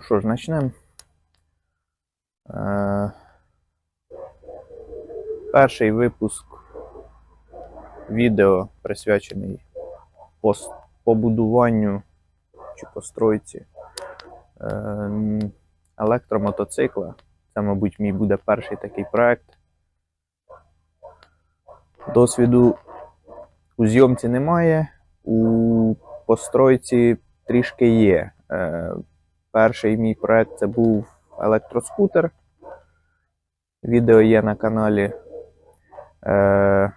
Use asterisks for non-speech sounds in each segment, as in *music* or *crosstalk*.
Ну що ж, почнемо. Е, перший випуск відео присвячений пос- побудуванню чи постройці е, електромотоцикла. Це, мабуть, мій буде перший такий проект. Досвіду у зйомці немає, у постройці трішки є. Перший мій проект це був електроскутер. Відео є на каналі. Е,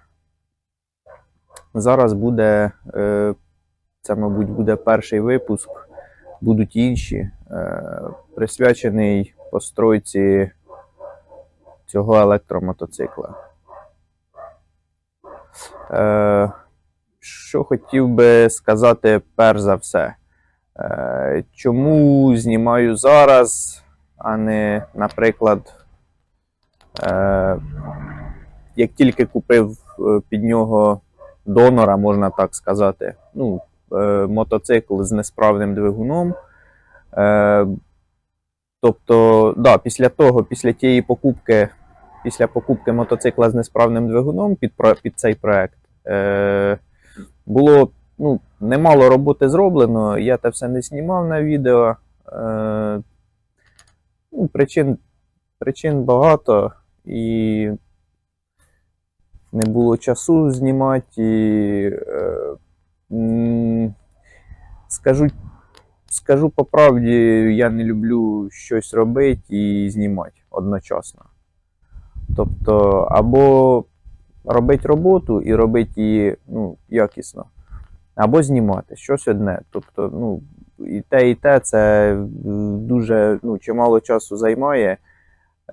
зараз буде, е, це, мабуть, буде перший випуск, будуть інші, е, присвячений постройці цього електромотоцикла. Е, що хотів би сказати перш за все. Е, Чому знімаю зараз, а не, наприклад, е, як тільки купив е, під нього донора, можна так сказати, ну, мотоцикл з несправним двигуном. Тобто, да, після того, після тієї покупки, після покупки мотоцикла з несправним двигуном під, під цей проект, було ну, немало роботи зроблено, я те все не знімав на відео. Е, ну, причин, причин багато і не було часу знімати. І, е, скажу, скажу по правді, я не люблю щось робити і знімати одночасно. Тобто, або робити роботу і робити її ну, якісно або знімати щось одне. Тобто, ну, і те, і те це е, дуже ну, чимало часу займає,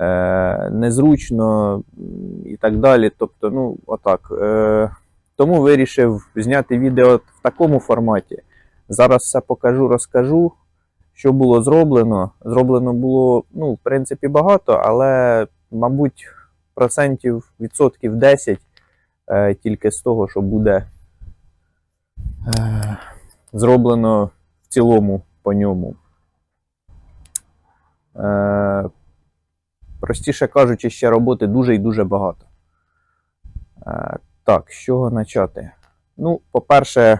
е, незручно і так далі. Тобто, ну, отак. Е, тому вирішив зняти відео в такому форматі. Зараз все покажу, розкажу, що було зроблено. Зроблено було, ну, в принципі, багато, але, мабуть, процентів відсотків 10 е, тільки з того, що буде е, зроблено в цілому по ньому. Е, простіше кажучи, ще роботи дуже і дуже багато. Е, так, з чого почати? Ну, по-перше,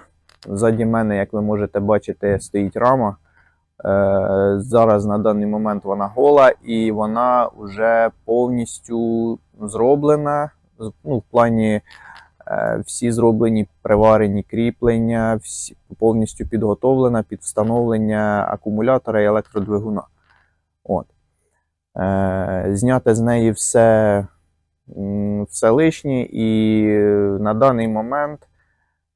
ззаді мене, як ви можете бачити, стоїть рама. Зараз на даний момент вона гола і вона вже повністю зроблена. Ну, в плані всі зроблені приварені кріплення, всі, повністю підготовлена під встановлення акумулятора і електродвигуна. От. Е, зняти з неї все, все лишнє, і на даний момент,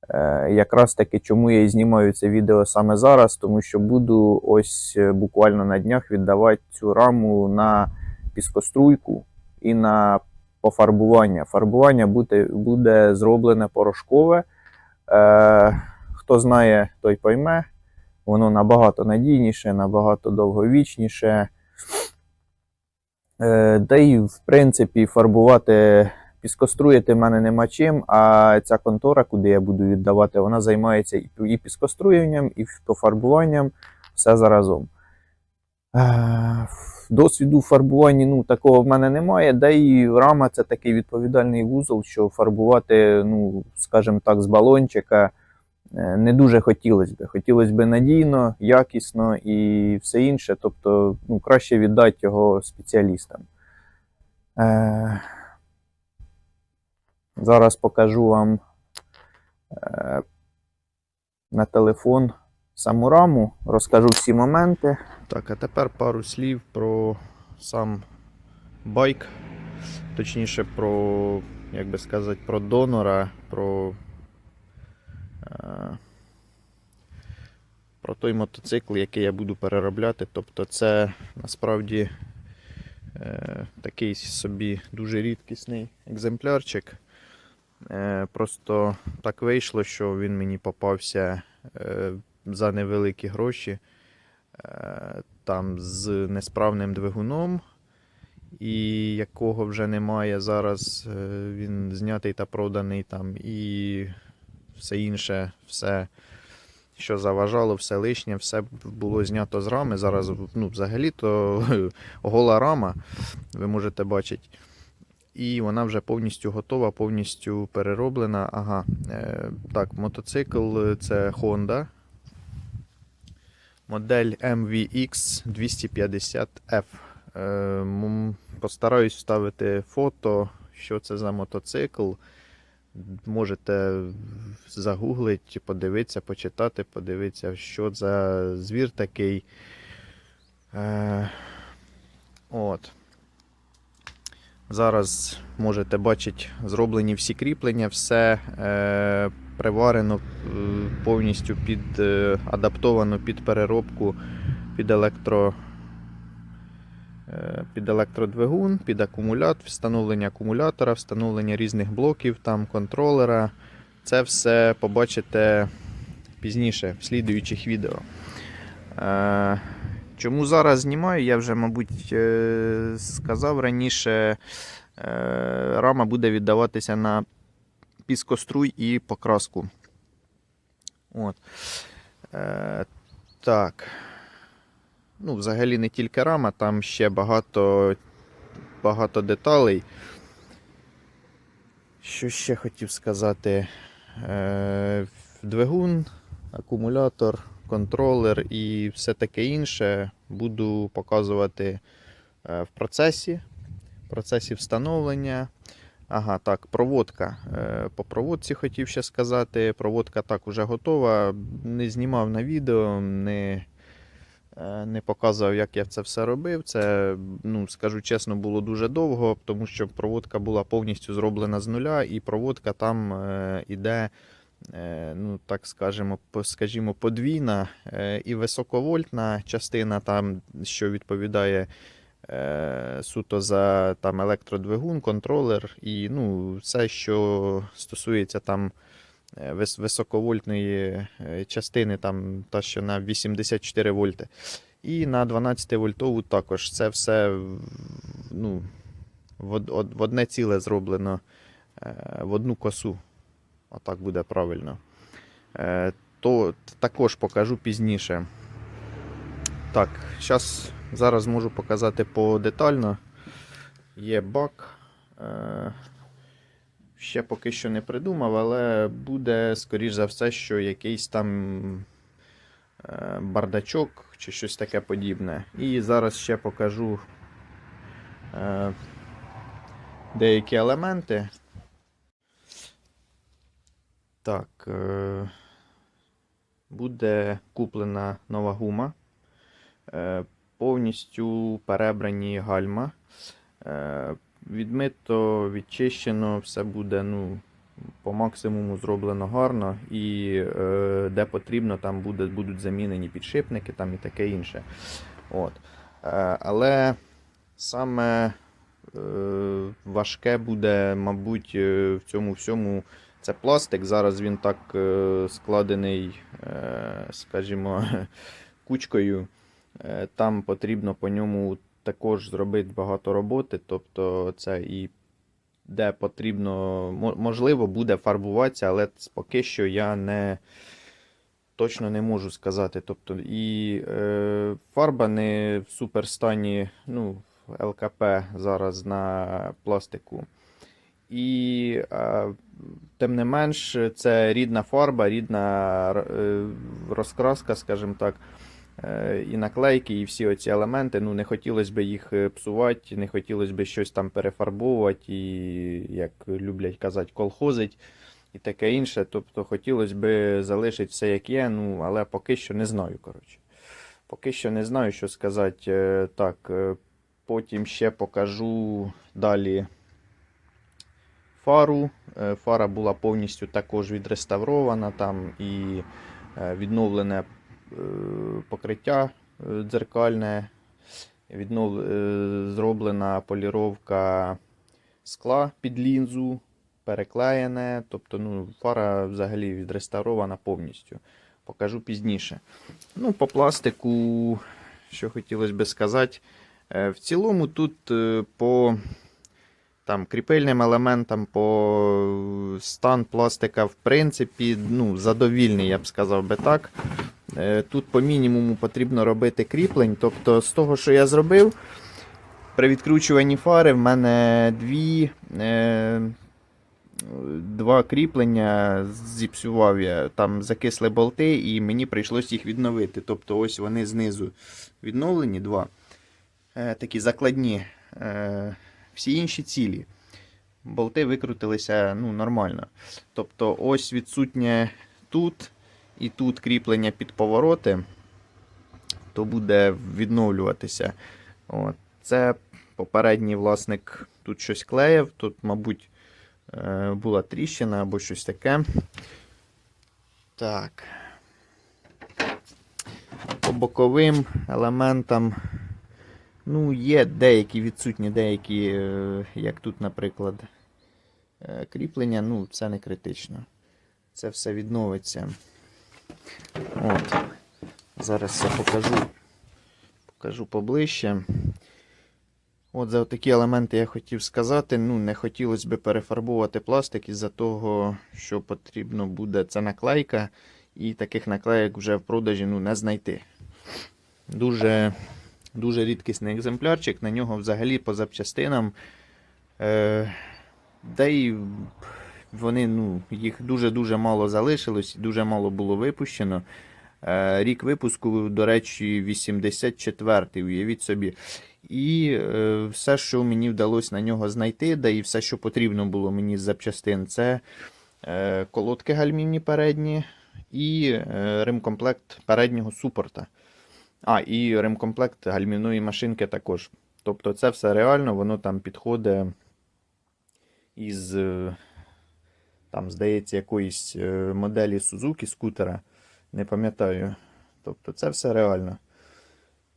е, якраз таки, чому я і знімаю це відео саме зараз, тому що буду ось е, буквально на днях віддавати цю раму на піскоструйку і на пофарбування. Фарбування буде, буде зроблене порошкове. Е, хто знає, той пойме. Воно набагато надійніше, набагато довговічніше. Е, та й, в принципі, фарбувати, піскоструїти в мене нема чим, а ця контора, куди я буду віддавати, вона займається і піскоструєнням, і пофарбуванням, все заразом. Е, Досвіду в фарбуванні ну, такого в мене немає, да і рама це такий відповідальний вузол, що фарбувати, ну, скажімо так, з балончика е, не дуже хотілося б. Хотілося б надійно, якісно і все інше. Тобто, ну, краще віддати його спеціалістам. Е, зараз покажу вам е, на телефон саму раму, розкажу всі моменти. Так, а тепер пару слів про сам байк. Точніше, про, як би сказати, про донора, про, е, про той мотоцикл, який я буду переробляти. Тобто, це насправді е, такий собі дуже рідкісний екземплярчик. Е, просто так вийшло, що він мені попався е, за невеликі гроші е, там з несправним двигуном, і якого вже немає зараз. е, Він знятий та проданий там, і все інше, все що заважало, все лишнє, все було знято з рами. Зараз ну, взагалі-то *laughs* гола рама, ви можете бачити. І вона вже повністю готова, повністю перероблена. Ага, е, так, мотоцикл це Honda. Модель MVX 250F. Е, Постараюсь вставити фото, що це за мотоцикл. Можете загуглити, подивитися, почитати, подивитися, що за звір такий. Е, от. Зараз можете бачити, зроблені всі кріплення, все е, приварено е, повністю під е, адаптовано під переробку, під електро. е, Під електродвигун, під акумулятор, встановлення акумулятора, встановлення різних блоків, там контролера. Це все побачите пізніше в слідуючих відео. Чому зараз знімаю, я вже, мабуть, е, сказав раніше. Е, Рама буде віддаватися на піскоструй і покраску. От. Е, Так. Ну, взагалі не тільки рама, там ще багато, багато деталей. Що ще хотів сказати? Двигун, акумулятор, контролер і все таке інше буду показувати е, в процесі, в процесі встановлення. Ага, так, проводка. Е, По проводці хотів ще сказати. Проводка так уже готова. Не знімав на відео, не, е, не показував, як я це все робив. Це, ну, скажу чесно, було дуже довго, тому що проводка була повністю зроблена з нуля, і проводка там іде, е, ну, так скажемо, скажімо, подвійна е, і високовольтна частина, там, що відповідає е, суто за там, електродвигун, контролер і ну, все, що стосується там е, високовольтної е, частини, там, та, що на 84 вольти. І на 12 вольтову також. Це все ну, в, од- од- в одне ціле зроблено е, в одну косу. Отак буде правильно. Е, То також покажу пізніше. Так, зараз, зараз можу показати подетально. Є бак. Е, Ще поки що не придумав, але буде, скоріш за все, що якийсь там е, бардачок чи щось таке подібне. І зараз ще покажу деякі елементи. Так, е, буде куплена нова гума. Е, повністю перебрані гальма. Е, відмито, відчищено, все буде ну, по максимуму зроблено гарно. І де потрібно, там буде, будуть замінені підшипники там і таке інше. От. Але саме важке буде, мабуть, в цьому всьому. Це пластик. Зараз він так е, складений, е, скажімо, *laughs* кучкою. Е, Там потрібно по ньому також зробити багато роботи. Тобто це і де потрібно, можливо, буде фарбуватися, але поки що я не точно не можу сказати. Тобто, і е, фарба не в суперстані, ну, ЛКП зараз на пластику. І е, тим не менш, це рідна фарба, рідна е, розкраска, скажімо так. Е, І наклейки, і всі оці елементи. Ну, не хотілося б їх псувати, не хотілося б щось там перефарбовувати, і, як люблять казати, колхозить і таке інше. Тобто хотілося б залишити все як є, ну, але поки що не знаю. коротше. Поки що не знаю, що сказати. Так, потім ще покажу далі фару. Е, Фара була повністю також відреставрована там і е, відновлене е, покриття дзеркальне, віднов... зроблена поліровка скла під лінзу, переклеєне. Тобто ну, фара взагалі відреставрована повністю. Покажу пізніше. Ну, по пластику, що хотілося би сказати. В цілому тут по там, кріпильним елементам, по стан пластика, в принципі, ну, задовільний, я б сказав би так. Е, Тут по мінімуму потрібно робити кріплень. Тобто, з того, що я зробив, при відкручуванні фари в мене дві, е, два кріплення зіпсував я. Там закисли болти, і мені прийшлось їх відновити. Тобто, ось вони знизу відновлені, два. Е, такі закладні. Е, всі інші цілі. Болти викрутилися ну, нормально. Тобто, ось відсутнє тут і тут кріплення під повороти, то буде відновлюватися. От. Це попередній власник тут щось клеїв, тут, мабуть, е, була тріщина або щось таке. Так. По боковим елементам. Ну, є деякі відсутні, деякі, е, як тут, наприклад, е, кріплення, ну, це не критично. Це все відновиться. От. Зараз я покажу, покажу поближче. От за такі елементи я хотів сказати. Ну, не хотілося б перефарбувати пластик із-за того, що потрібно буде це наклейка, і таких наклеїк вже в продажі ну, не знайти. Дуже, дуже рідкісний екземплярчик, на нього взагалі по запчастинам. Е, да й вони, ну, їх дуже-дуже мало залишилось, дуже мало було випущено. Е, рік випуску, до речі, 84-й, уявіть собі. І е, все, що мені вдалося на нього знайти, да і все, що потрібно було мені з запчастин, це е, колодки гальмівні передні і е, ремкомплект переднього супорта. А, і ремкомплект гальмівної машинки також. Тобто це все реально, воно там підходить із, е, там, здається, якоїсь е, моделі Suzuki скутера. Не пам'ятаю. Тобто це все реально.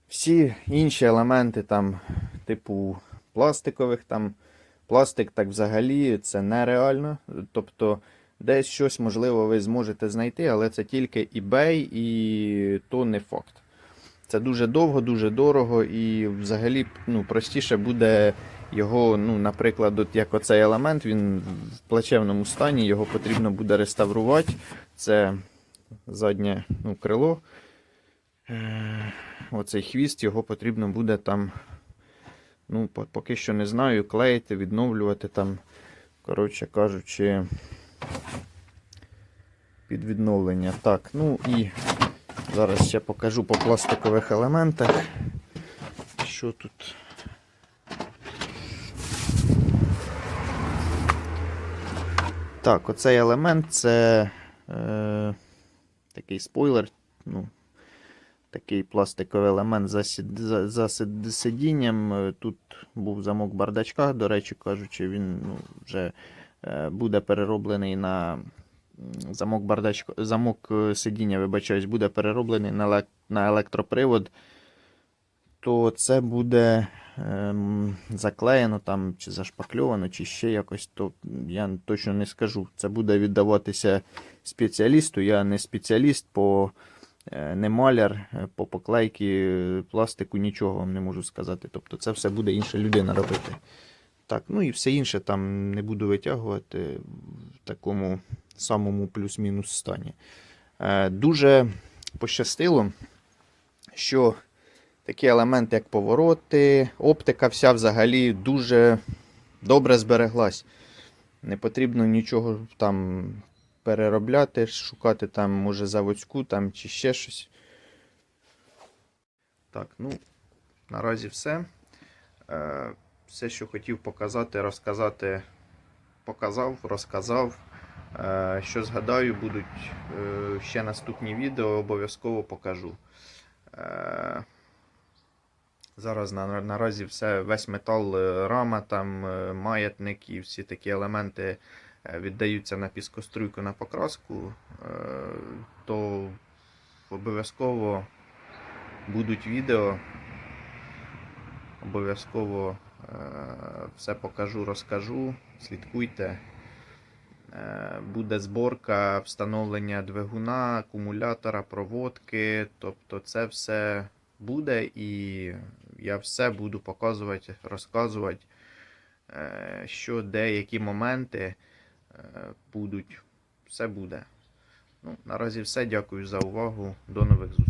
Всі інші елементи, там, типу пластикових, там, пластик так взагалі це нереально. Тобто, десь щось, можливо, ви зможете знайти, але це тільки eBay і то не факт. Це дуже довго, дуже дорого, і взагалі ну, простіше буде його, ну, наприклад, от як оцей елемент, він в плачевному стані, його потрібно буде реставрувати. Це заднє ну, крило. Е, Оцей хвіст, його потрібно буде там, ну, поки що не знаю, клеїти, відновлювати там, коротше кажучи, під відновлення. Так, ну і зараз ще покажу по пластикових елементах. Що тут? Так, оцей елемент це е, такий спойлер. Ну, такий пластиковий елемент за, за, за сидінням. Е, Тут був замок бардачка, до речі кажучи, він ну, вже е, буде перероблений на замок бардачка, замок е, сидіння, вибачаюсь, буде перероблений на, елек- на електропривод. То це буде ем, заклеєно там, чи зашпакльовано, чи ще якось, то я точно не скажу. Це буде віддаватися спеціалісту. Я не спеціаліст по Е, не маляр е, по поклейки пластику, нічого вам не можу сказати. Тобто це все буде інша людина робити. Так, ну і все інше там не буду витягувати такому самому плюс-мінус стані. Е, Дуже пощастило, що такі елементи, як повороти, оптика вся взагалі дуже добре збереглась. Не потрібно нічого там переробляти, шукати там, може, заводську там чи ще щось. Так, ну, наразі все. Е, все, що хотів показати, розказати, показав, розказав. Е, що згадаю, будуть е, ще наступні відео, обов'язково покажу. Е, Зараз на, наразі все, весь метал, рама, там, маятник і всі такі елементи віддаються на піскоструйку на покраску, то обов'язково будуть відео. Обов'язково все покажу, розкажу. Слідкуйте. Е, Буде зборка, встановлення двигуна, акумулятора, проводки. Тобто це все буде і я все буду показувати, розказувати. е, що, де, які моменти е, будуть. Все буде. Ну, наразі все. Дякую за увагу. До нових зустрічей.